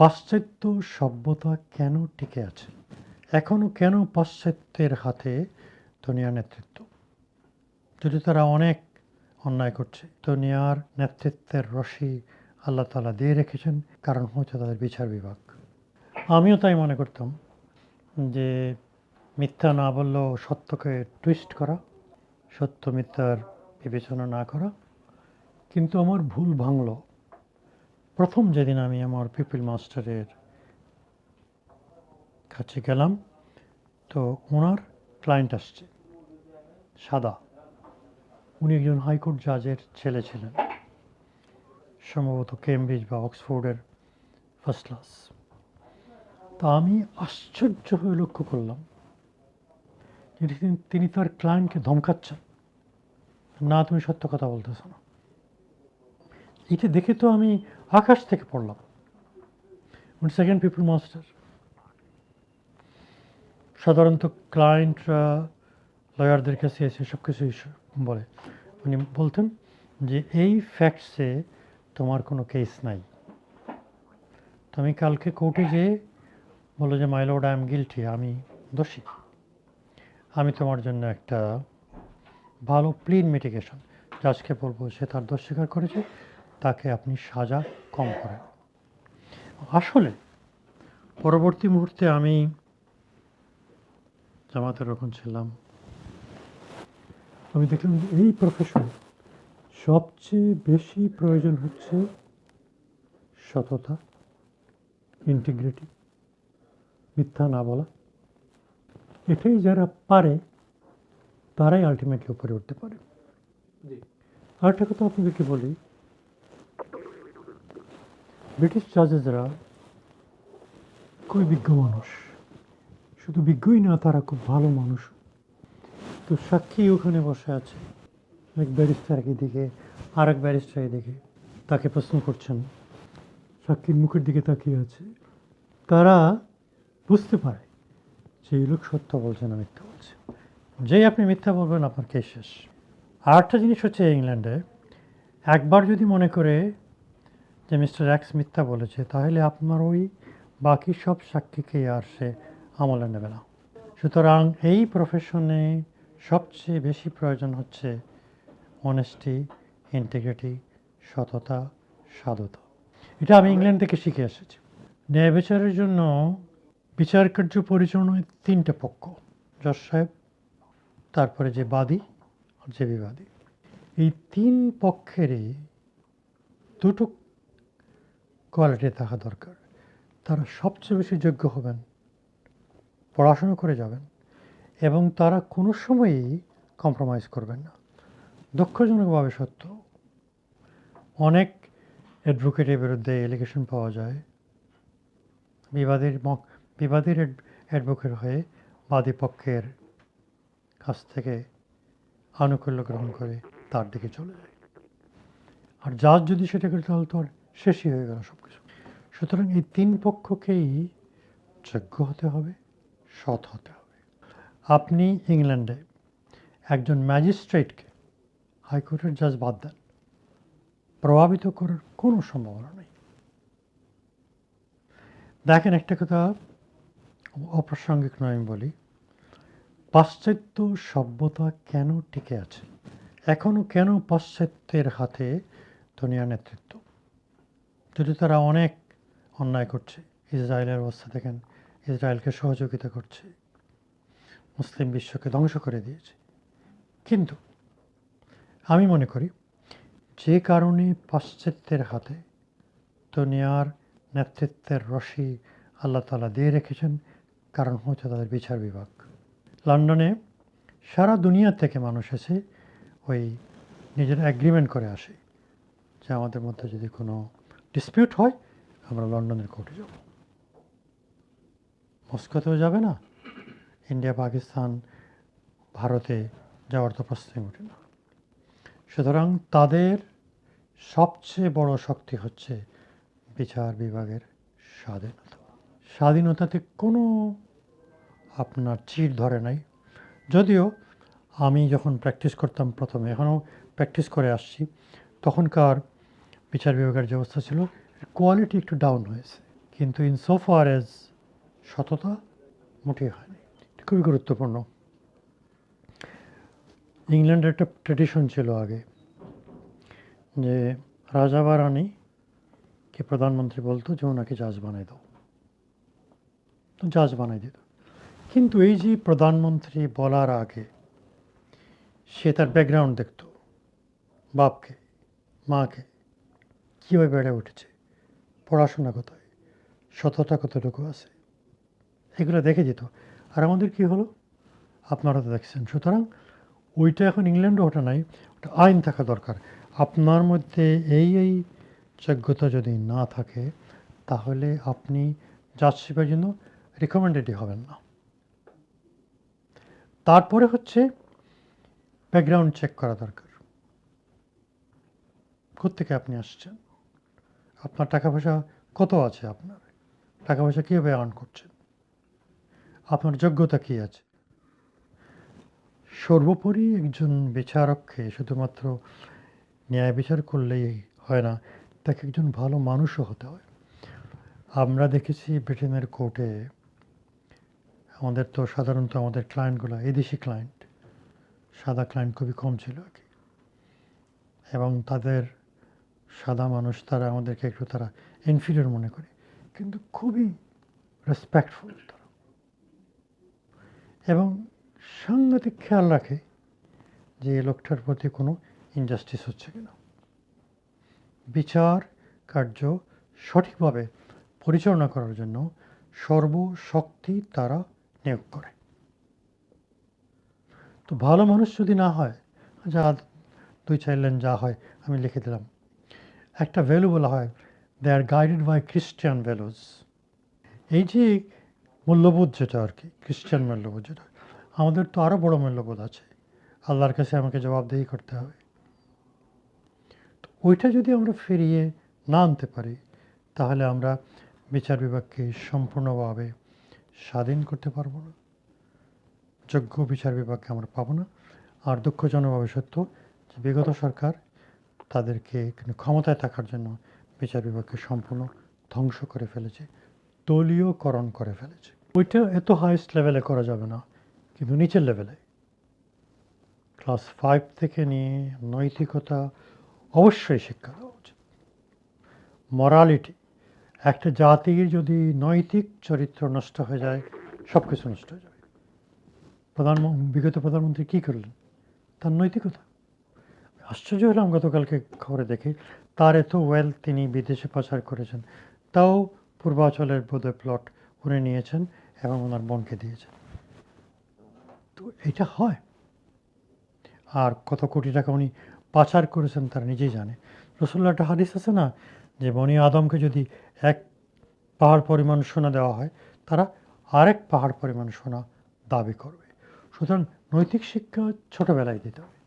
পাশ্চাত্য সভ্যতা কেন টিকে আছে? এখনও কেন পাশ্চাত্যের হাতে দুনিয়ার নেতৃত্ব? যদি তারা অনেক অন্যায় করছে, দুনিয়ার নেতৃত্বের রশি আল্লাহ তালা দিয়ে রেখেছেন, কারণ হচ্ছে তাদের বিচার বিভাগ। আমিও তাই মনে করতাম যে মিথ্যা না বললেও সত্যকে টুইস্ট করা, সত্য মিথ্যার বিবেচনা না করা, কিন্তু আমার ভুল ভাঙলো। প্রথম যেদিন আমি আমার পিপিল মাস্টারের কাছে গেলাম, তো ওনার ক্লায়েন্ট আসছে, সাদা। উনি একজন হাইকোর্ট জাজের ছেলে ছিলেন, সম্ভবত কেমব্রিজ বা অক্সফোর্ডের ফার্স্ট ক্লাস তা আমি আশ্চর্য হয়ে লক্ষ্য করলাম তিনি তার ক্লায়েন্টকে ধমকাচ্ছেন। না, তুমি সত্য কথা বলতেছো না। এটা দেখে তো আমি আকাশ থেকে পড়লাম। সেকেন্ড পিপুল মাস্টার সাধারণত ক্লায়েন্টরা লয়ারদের কাছে এসে সব কিছু বলে। উনি বলতেন যে, এই ফ্যাক্টসে তোমার কোনো কেস নাই। তুমি কালকে কোর্টে যেয়ে বলো যে my lord I am guilty আমি দোষী। আমি তোমার জন্য একটা ভালো প্লিন মিটিগেশন জাজকে বলব সে তার দোষ স্বীকার করেছে। তাকে আপনি সাজা কম করেন। আসলে পরবর্তী মুহূর্তে আমি জামাতের রকম ছিলাম। আমি দেখলাম যে এই প্রফেশন সবচেয়ে বেশি প্রয়োজন হচ্ছে সততা ইন্টিগ্রিটি মিথ্যা না বলা। এটাই যারা পারে তারাই আলটিমেটলি উপরে উঠতে পারে। জি। আরেকটা কথা আপনাদেরকে বলি ব্রিটিশ জাজেসরা খুবই বিজ্ঞ মানুষ। শুধু বিজ্ঞই না, তারা খুব ভালো মানুষ। তো সাক্ষী ওখানে বসে আছে। এক ব্যারিস্টার এদিকে আর এক ব্যারিস্টার এদিকে তাকে প্রশ্ন করছেন। সাক্ষীর মুখের দিকে তাকিয়ে আছে। তারা বুঝতে পারে যে এই লোক সত্য বলছে না মিথ্যা বলছে। যেই আপনি মিথ্যা বলবেন, আপনার কেস শেষ। আরেকটা জিনিস হচ্ছে ইংল্যান্ডে, একবার যদি মনে করে যে মিস্টার এক্স মিথ্যা বলেছে, তাহলে আপনার ওই বাকি সব সাক্ষীকে আর সে আমলে নেবে না। সুতরাং এই প্রফেশনে সবচেয়ে বেশি প্রয়োজন হচ্ছে অনেস্টি ইন্টিগ্রিটি সততা, সাধুতা। এটা আমি ইংল্যান্ড থেকে শিখে এসেছি। ন্যায় বিচারের জন্য বিচার কার্য পরিচালনায় তিনটে পক্ষ, জজ সাহেব, তারপরে যে বাদী আর যে বিবাদী। এই তিন পক্ষেরই দুটো কোয়ালিটি থাকা দরকার। তারা সবচেয়ে বেশি যোগ্য হবেন, পড়াশোনা করে যাবেন এবং তারা কোনো সময়ই কম্প্রোমাইজ করবেন না। দুঃখজনকভাবে সত্য। অনেক অ্যাডভোকেটের বিরুদ্ধে এলিগেশন পাওয়া যায়। বিবাদের ম- বিবাদের অ্যাডভোকেট হয়ে বাদী পক্ষের কাছ থেকে আনুকূল্য গ্রহণ করে তার দিকে চলে যায়। আর জাজ যদি সেটা করে তাহলে তো আর শেষই হয়ে গেল সব কিছু সুতরাং এই তিন পক্ষকেই যোগ্য হতে হবে, সৎ হতে হবে। আপনি ইংল্যান্ডে একজন ম্যাজিস্ট্রেটকে হাইকোর্টের জাজ বাদ দেন। প্রভাবিত করার কোনো সম্ভাবনা নেই। দেখেন একটা কথা অপ্রাসঙ্গিক নয় আমি বলি। পাশ্চাত্য সভ্যতা কেন টিকে আছে? এখনও কেন পাশ্চাত্যের হাতে দুনিয়ার নেতৃত্ব? যদি তারা অনেক অন্যায় করছে, ইসরায়েলের অবস্থা দেখেন, ইসরায়েলকে সহযোগিতা করছে, মুসলিম বিশ্বকে ধ্বংস করে দিয়েছে। কিন্তু আমি মনে করি, যে কারণে পাশ্চাত্যের হাতে দুনিয়ার নেতৃত্বের রশি আল্লাহ তালা দিয়ে রেখেছেন, কারণ হচ্ছে তাদের বিচার বিভাগ। লন্ডনে সারা দুনিয়া থেকে মানুষ এসে ওই নিজের অ্যাগ্রিমেন্ট করে আসে, যে আমাদের মধ্যে যদি কোনো ডিসপিউট হয়, আমরা লন্ডনের কোর্টে যাব। মস্কোতেও যাবে না। ইন্ডিয়া, পাকিস্তান, ভারতে যাওয়ার তো প্রশ্নই ওঠে না। সুতরাং তাদের সবচেয়ে বড় শক্তি হচ্ছে বিচার বিভাগের স্বাধীনতা। স্বাধীনতাতে কোনো আপনার চির ধরে নাই। যদিও আমি যখন প্র্যাকটিস করতাম প্রথমে, এখনও প্র্যাকটিস করে আসছি, তখনকার বিচার বিভাগের যে অবস্থা ছিল কোয়ালিটি একটু ডাউন হয়েছে। কিন্তু ইন সো ফার এজ সততা মোটেই হয়নি। খুবই গুরুত্বপূর্ণ। ইংল্যান্ডের একটা ট্রেডিশন ছিল আগে, যে রাজা বা রানী কে প্রধানমন্ত্রী বলতো যে ওনাকে জাজ বানাই দাও। তো জাজ বানাই দিত। কিন্তু এই যে প্রধানমন্ত্রী বলার আগে সে তার ব্যাকগ্রাউন্ড দেখতো। বাপকে, মাকে কীভাবে বেড়ে উঠেছে? পড়াশোনা কোথায়? সততা কতটুকু আছে? এগুলো দেখে যেত। আর আমাদের কি হলো? আপনারা তো দেখছেন। সুতরাং ওইটা এখন ইংল্যান্ডে ওটা নাই, ওটা আইন থাকা দরকার। আপনার মধ্যে এই এই যোগ্যতা যদি না থাকে, তাহলে আপনি জাজশিপের জন্য রিকমেন্ডেডই হবেন না। তারপরে হচ্ছে ব্যাকগ্রাউন্ড চেক করা দরকার। কোত্থেকে আপনি আসছেন? আপনার টাকা পয়সা কত আছে আপনার? টাকা পয়সা কীভাবে আর্ন করছেন? আপনার যোগ্যতা কী আছে? সর্বোপরি একজন বিচারককে শুধুমাত্র ন্যায় বিচার করলেই হয় না, তাকে একজন ভালো মানুষও হতে হয়। আমরা দেখেছি ব্রিটেনের কোর্টে আমাদের তো সাধারণত আমাদের ক্লায়েন্টগুলো এদেশি ক্লায়েন্ট সাদা ক্লায়েন্ট খুবই কম ছিল আর কি। এবং তাদের সাদা মানুষ, তারা আমাদেরকে একটু তারা ইনফিরিয়র মনে করে। কিন্তু খুবই রেসপেক্টফুল তারা। এবং সাংঘাতিক খেয়াল রাখে যে এই লোকটার প্রতি কোনো ইনজাস্টিস হচ্ছে কিনা। বিচার কার্য সঠিকভাবে পরিচালনা করার জন্য সর্বশক্তি তারা নিয়োগ করে। তো ভালো মানুষ যদি না হয় যা দুই চাইলেন যা হয় আমি লিখে দিলাম। একটা ভ্যালু বলা হয়। They are guided by Christian values এই যে মূল্যবোধ যেটা আর কি খ্রিস্টান মূল্যবোধ যেটা, আমাদের তো আরও বড় মূল্যবোধ আছে। আল্লাহর কাছে আমাকে জবাবদেহি করতে হবে। তো ওইটা যদি আমরা ফিরিয়ে না আনতে পারি, তাহলে আমরা বিচার বিভাগকে সম্পূর্ণভাবে স্বাধীন করতে পারব না। যোগ্য বিচার বিভাগকে আমরা পাবো না। আর দুঃখজনকভাবে সত্য যে বিগত সরকার তাদেরকে এখানে ক্ষমতায় থাকার জন্য বিচার বিভাগকে সম্পূর্ণ ধ্বংস করে ফেলেছে, দলীয়করণ করে ফেলেছে। ওইটা এত হাইস্ট লেভেলে করা যাবে না, কিন্তু নিচের লেভেলে ক্লাস ফাইভ থেকে নিয়ে নৈতিকতা অবশ্যই শিক্ষা দেওয়া উচিত। মরালিটি একটা জাতির যদি নৈতিক চরিত্র নষ্ট হয়ে যায় সব কিছু নষ্ট হয়ে যাবে। প্রধানমন্ত্রী বিগত প্রধানমন্ত্রী কী করলেন? তার নৈতিকতা। আশ্চর্য হলাম, গতকালকে খবরে দেখে তার এত ওয়েল তিনি বিদেশে পাচার করেছেন। তাও পূর্বাচলের বোধহয় প্লট উনি নিয়েছেন এবং ওনার বোনকে দিয়েছেন। তো এটা হয়? আর কত কোটি টাকা উনি পাচার করেছেন তারা নিজেই জানে। রসুল্লাহ একটা হাদিস আছে না, যে বনি আদমকে যদি এক পাহাড় পরিমাণ সোনা দেওয়া হয়, তারা আরেক পাহাড় পরিমাণ সোনা দাবি করবে। সুতরাং নৈতিক শিক্ষা ছোটোবেলায় দিতে হবে।